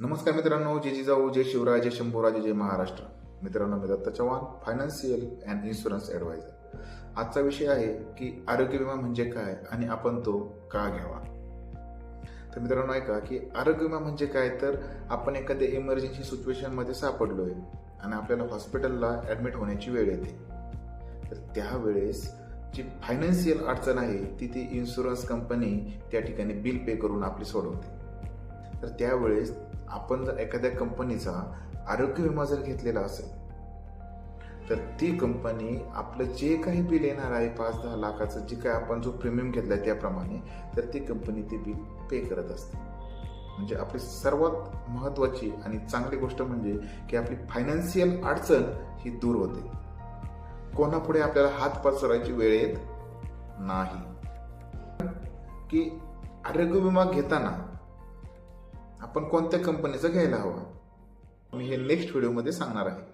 नमस्कार मित्रांनो जय जिजाऊ जय शिवराय जय शंभूराजे जय महाराष्ट्र. मित्रांनो मी Datta Chavan financial and insurance advisor आजचा विषय आहे की आरोग्य विमा म्हणजे काय आणि आपण तो का घ्यावा? तर मित्रांनो ऐका की आरोग्य विमा म्हणजे काय? तर आपण एखाद्या इमर्जन्सी सिच्युएशनमध्ये सापडलोय आणि आपल्याला हॉस्पिटलला ॲडमिट होण्याची वेळ येते. तर त्यावेळेस जी फायनान्शियल अडचण आहे ती ती इन्शुरन्स कंपनी त्या ठिकाणी बिल पे करून आपली सोडवते. तर त्यावेळेस आपण जर एखाद्या कंपनीचा आरोग्य विमा जर घेतलेला असेल तर ती कंपनी आपलं जे काही बिल येणार आहे पाच दहा लाखाचं जे काय आपण जो प्रीमियम घेतलाय त्याप्रमाणे तर ती कंपनी ते बिल पे करत असते. म्हणजे आपली सर्वात महत्वाची आणि चांगली गोष्ट म्हणजे की आपली फायनान्शियल अडचण ही दूर होते. कोणापुढे आपल्याला हात पसरायची वेळ येत नाही. की आरोग्य विमा घेताना आपण कोणत्या कंपनीचं घ्यायला हवा? मी हे नेक्स्ट व्हिडिओमध्ये सांगणार आहे.